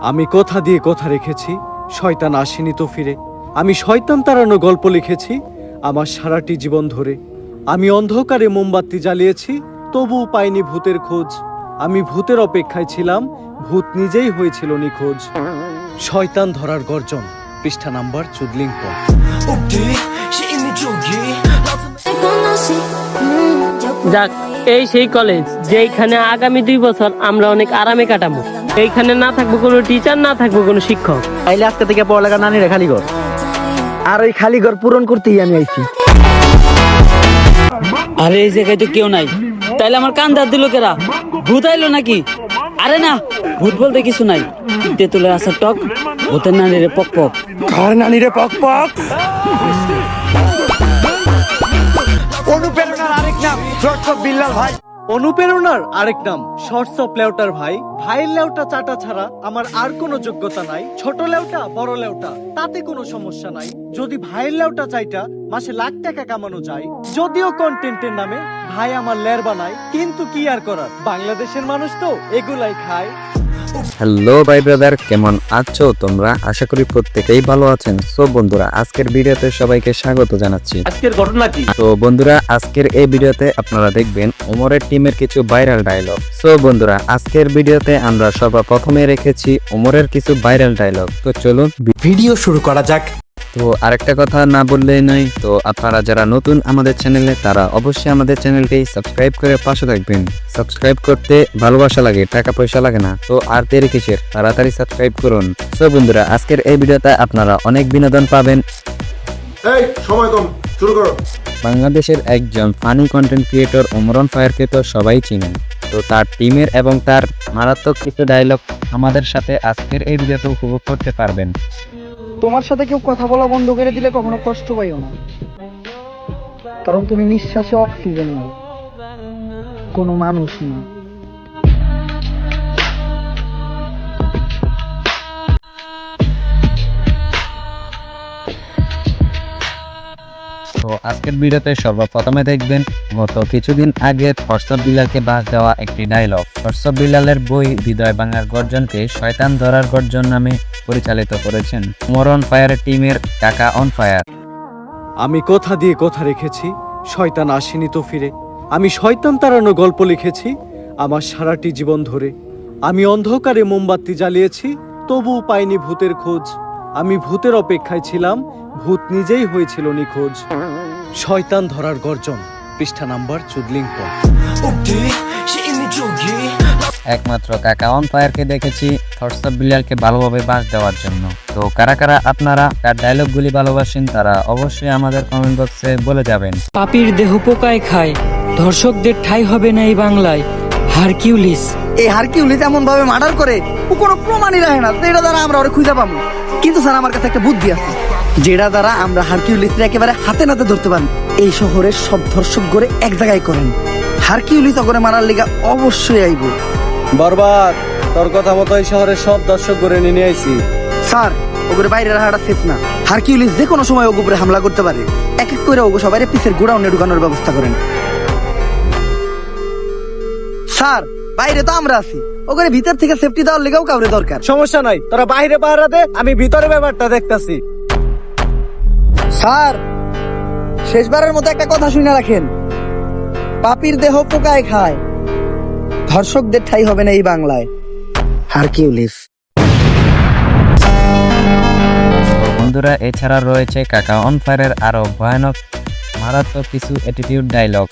আমি কথা দিয়ে কথা রেখেছি, শয়তান আসেনি তো ফিরে। আমি শয়তান তাড়ানো গল্প লিখেছি, আমার সারাটি জীবন ধরে। আমি অন্ধকারে মোমবাতি জ্বালিয়েছি তবু পাইনি ভূতের খোঁজ। আমি ভূতের অপেক্ষায় ছিলাম, ভূত নিজেই হয়েছিল নিখোঁজ। শয়তান ধরার গর্জন, পৃষ্ঠা নাম্বার চুদলিং পথ যাক এই সেই কলেজ যেইখানে আগামী দুই বছর আমরা অনেক আরামে কাটাবো। এইখানে না থাকব কোনো টিচার না থাকব কোনো শিক্ষক। তাইলে আজকে থেকে পড়ালেখা নানি রে খালি ঘর। আর ওই খালি ঘর পূরণ করতেই আমি আইছি। আরে এই জায়গায় তো কেউ নাই। তাইলে আমার কান দাঁত দিল কেরা? ভূত আইলো নাকি? আরে না ভূত বলতে কিছু নাই। তেঁতুলের আসার টক ভূতের নানি রে পক পক। ঘর নানি রে পক? পক অনুপ্রেরণার আরেক নাম, শর্টস অফ লেউটার ভাই। ভাইয়ের লেউটা চাটা ছাড়া আমার আর কোনো যোগ্যতা নাই। ছোট লেউটা, বড় লেউটা, তাতে কোনো সমস্যা নাই। যদি ভাইয়ের লেউটা চাইটা, মাসে লাখ টাকা কামানো যায়। যদিও কন্টেন্টের নামে, ভাই আমার লের বানায়, কিন্তু কি আর করার? বাংলাদেশের মানুষ তো এগুলাই খায়। হ্যালো ভাই ব্রাদার কেমন আছো তোমরা? আশা করি প্রত্যেকেই ভালো আছেন। সো বন্ধুরা আজকের ভিডিওতে সবাইকে স্বাগত জানাচ্ছি। আজকের ঘটনা কি? তো বন্ধুরা আজকের এই ভিডিওতে আপনারা দেখবেন ওমরের টিমের কিছু ভাইরাল ডায়লগ সো বন্ধুরা আজকের ভিডিওতে আমরা সর্বপ্রথমে রেখেছি ওমরের কিছু ভাইরাল ডায়লগ তো চলুন ভিডিও শুরু করা যাক। তো আরেকটা কথা না বললেই নয় তো আপনারা যারা নতুন আমাদের চ্যানেলে তারা অবশ্যই আমাদের চ্যানেলটি সাবস্ক্রাইব করে পাশে থাকবেন। সাবস্ক্রাইব করতে ভালোবাসা লাগে টাকা পয়সা লাগে না তো আর দেরি কিসের? তাড়াতাড়ি সাবস্ক্রাইব করুন। সো বন্ধুরা আজকের এই ভিডিওতে আপনারা অনেক বিনোদন পাবেন। এই সময় কম শুরু করো। বাংলাদেশের একজন ফানি কন্টেন্ট ক্রিয়েটর ওমরন ফায়ারকে তো সবাই চিনেন। তো তার টিমের এবং তার মারাত্মক কিছু ডায়লগ আমাদের সাথে আজকের এই ভিডিওতে উপভোগ করতে পারবেন। তোমার সাথে কেউ কথা বলা বন্ধ করে দিলে কখনো কষ্ট পাইও না। কারণ তুমি নিঃশ্বাসে অক্সিজেন নাও। কোনো মানুষ না। আজকের ভিডিওতে সর্বপ্রথমে দেখবেন, গত কিছুদিন আগে হোয়াটসঅ্যাপ বিলালকে বাস দেওয়া একটি ডায়লগ হোয়াটসঅ্যাপ বিলালের বই হৃদয় বাংলার গর্জনকে শয়তান ধরার গর্জন নামে পরিচালিত করেছেন। মোর অন ফায়ারের টিমের টাকা অন ফায়ার আমি কথা দিয়ে কথা রেখেছি, শয়তান আসেনি তো ফিরে। আমি শয়তান তাড়ানো গল্প লিখেছি, আমার সারাটি জীবন ধরে। আমি অন্ধকারে মোমবাতি জ্বালিয়েছি, তবুও পাইনি ভূতের খোঁজ। আমি ভূতের অপেক্ষায় ছিলাম ভূত নিজেই হয়েছিল নিখোঁজ। শয়তান ধরার গর্জন পৃষ্ঠা নাম্বার চুদলিং একমাত্র কাকা অম্পায়ারকে দেখেছি কে দেখেছি ভালোভাবে বাস দেওয়ার জন্য। তো কারা কারা আপনারা তার ডায়লগগুলি ভালোবাসেন তারা অবশ্যই আমাদের কমেন্ট বক্সে বলে যাবেন। পাপির দেহ পোকায় খায় ধর্ষকদের ঠাই হবে না এই বাংলায়। হারকিউলিস। এই হারকিউলিস এমন ভাবে মার্ডার করে কোনো প্রমাণই রাখে না। এটা দ্বারা আমরা খুঁজে পাবো। কিন্তু স্যার আমার কাছে একটা বুদ্ধি আছে যেটা দ্বারা আমরা হারকিউলিসকে একেবারে হাতে নাতে ধরতে পারি। এই শহরের সব ধর্ষক গড়ে এক জায়গায় করেন। হারকিউলিস অগরে মারার লিগা অবশ্যই আইব। বরবাদ তোর কথা মতো এই শহরের সব দর্শক গড়ে নিয়ে আইছি। স্যার ওগুলো বাইরে রাখাটা সেফ না। হারকিউলিস যে কোনো সময় ওগুর উপরে হামলা করতে পারে। এক এক করে ওগো সবাই পিসের গোডাউনে ঢুকানোর ব্যবস্থা করেন। স্যার বাইরে তো আমরা আছি। ওখানে ভিতর থেকে সেফটি দেওয়ার লেগেও কাউরে দরকার। সমস্যা নাই তোরা বাইরে পাহারা দে আমি ভিতরে ব্যাপারটা দেখতাছি। স্যার শেষবারের মতো একটা কথা শুনে রাখেন। পাপির দেহ পোকায় খায়। ধর্ষকদের ঠাই হবে না এই বাংলায়। হারকিউলিস। বন্ধুরা এছাড়া রয়েছে কাকা অন ফায়ারের আরও ভয়ানক মারাত্মক কিছু অ্যাটিটিউড ডায়লগ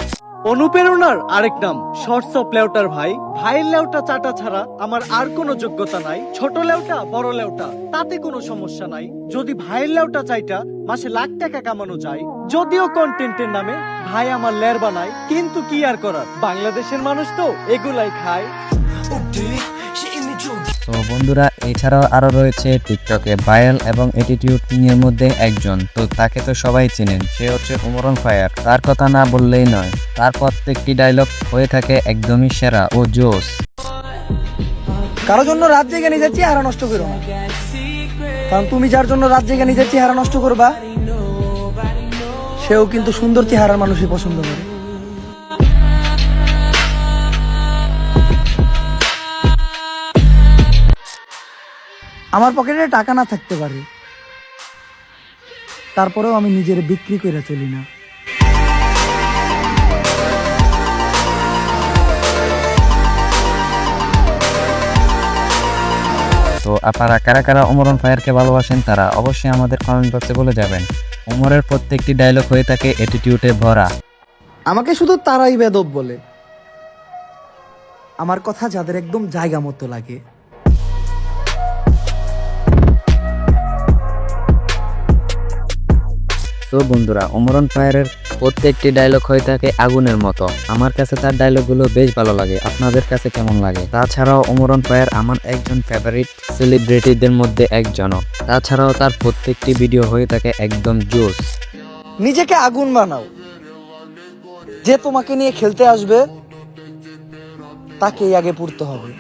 অনুপ্রেরণার আরেক নাম শর্টস অফ লেউটার ভাই। ভাইয়ের লেউটা চাটা ছাড়া আমার আর কোনো যোগ্যতা নাই। ছোট লেউটা, বড় লেউটা, তাতে কোনো সমস্যা নাই। যদি ভাইয়ের লেউটা চাইটা, মাসে লাখ টাকা কামানো যায়। যদিও কন্টেন্টের নামে ভাই আমার লের বানায়, কিন্তু কি আর করার? বাংলাদেশের মানুষ তো এগুলাই খায়। তো বন্ধুরা, এছাড়াও আরও রয়েছে টিকটকে ভাইরাল এবং অ্যাটিটিউড কিং এর মধ্যে একজন। তো তাকে তো সবাই চেনেন, সে হচ্ছে উমরন ফায়ার। তার কথা না বললেই নয়, তার প্রত্যেকটি ডায়লগ হয়ে থাকে একদমই সেরা ও জোস কারও জন্য রাত জেগে নিজের চেহারা নষ্ট করো কারণ তুমি যার জন্য রাত জেগে নিজের চেহারা নষ্ট করবা, সেও কিন্তু সুন্দর চেহারার মানুষই পছন্দ করে। আমার পকেটে টাকা না থাকতে পারে। তারপরেও আমি নিজের বিক্রি করে চলি না। তো আপনারা কারা কারা অমরন ফায়ারকে ভালোবাসেন তারা অবশ্যই আমাদের কমেন্ট বক্সে বলে যাবেন। ওমরের প্রত্যেকটি ডায়লগ হয়ে থাকে অ্যাটিটিউডে ভরা। আমাকে শুধু তারাই বেদব বলে। আমার কথা যাদের একদম জায়গা মতো লাগে। তো বন্ধুরা, অমরন ফায়ারের প্রত্যেকটি ডায়লগ হয়ে থাকে আগুনের মতো। আমার কাছে তার ডায়লগগুলো বেশ ভালো লাগে, আপনাদের কাছে কেমন লাগে? তাছাড়াও অমরন ফায়ার আমার একজন ফেভারিট সেলিব্রিটিদের মধ্যে একজনও। তাছাড়াও তার প্রত্যেকটি ভিডিও হয়ে থাকে একদম জোস নিজেকে আগুন বানাও। যে তোমাকে নিয়ে খেলতে আসবে, তাকেই আগে পড়তে হবে।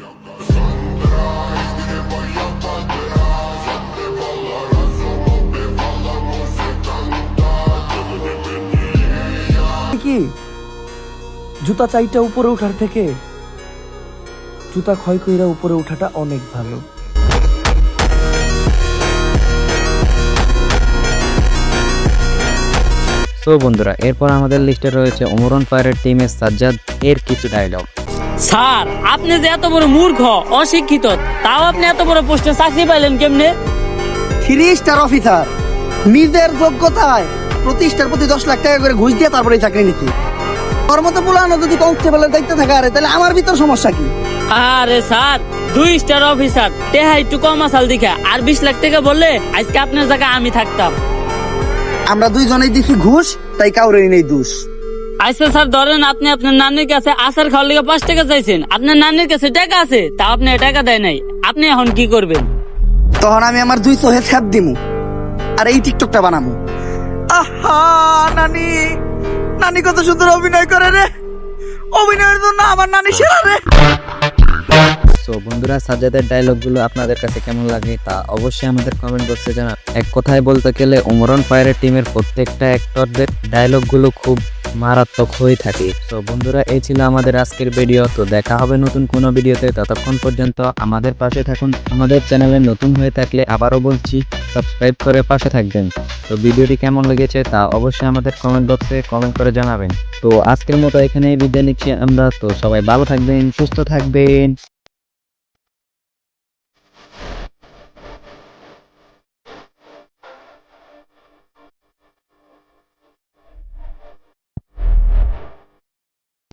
জুতা চাইটা উপরে ওঠার থেকে জুতা ক্ষয় কইরা উপরে ওঠাটা অনেক ভালো। সো বন্ধুরা এরপর আমাদের লিস্টে রয়েছে অমরন ফায়ারের টিমের সাজ্জাদ এর কিছু ডায়লগ স্যার আপনি যে এত বড় মূর্খ অশিক্ষিত তাও আপনি এত বড় পোস্টে চাকরি পাইলেন কেমনে? থ্রি স্টার অফিসার নিজের যোগ্যতায় প্রতিষ্ঠার প্রতি দশ লাখ টাকা করে ঘুষ দিয়ে তারপরে চাকরি নিতে। তোর মতো পুলানো যদি কনস্টেবলের দায়িত্ব থাকে আরে তাহলে আমার ভিতর সমস্যা কি? আরে স্যার দুই স্টার অফিসার টেহা একটু কম আসাল দিখা আর বিশ লাখ টাকা বললে আজকে আপনার জায়গায় আমি থাকতাম। আমরা দুইজনেই দিছি ঘুষ তাই কাউরে নেই দোষ। আচ্ছা স্যার ধরেন আপনি আপনার নানির কাছে আসার খাওয়ার লিগে পাঁচ টাকা চাইছেন আপনার নানির কাছে টাকা আছে তা আপনি টাকা দেয় নাই আপনি এখন কি করবেন? তখন আমি আমার দুই চোহে ছ্যাপ দিমু আর এই টিকটকটা বানামু। আহা, নানি। নানি কত সুন্দর অভিনয় করে রে। অভিনয়ের জন্য আমার নানি সেরা রে। সো বন্ধুরা, সাজ্জাদের ডায়লগগুলো আপনাদের কাছে কেমন লাগে তা অবশ্যই আমাদের কমেন্ট বক্সে জানান। এক কথায় বলতে গেলে ওমরন ফায়ারের টিমের প্রত্যেকটা অ্যাক্টরদের ডায়লগগুলো খুব মারাত্মক হয়ে থাকে। তো বন্ধুরা, এই ছিল আমাদের আজকের ভিডিও তো দেখা হবে নতুন কোনো ভিডিওতে। ততক্ষণ পর্যন্ত আমাদের পাশে থাকুন। আমাদের চ্যানেলে নতুন হয়ে থাকলে আবারও বলছি সাবস্ক্রাইব করে পাশে থাকবেন। তো ভিডিওটি কেমন লেগেছে তা অবশ্যই আমাদের কমেন্ট বক্সে কমেন্ট করে জানাবেন। তো আজকের মতো এখানেই বিদায় নিচ্ছি আমরা। তো সবাই ভালো থাকবেন, সুস্থ থাকবেন।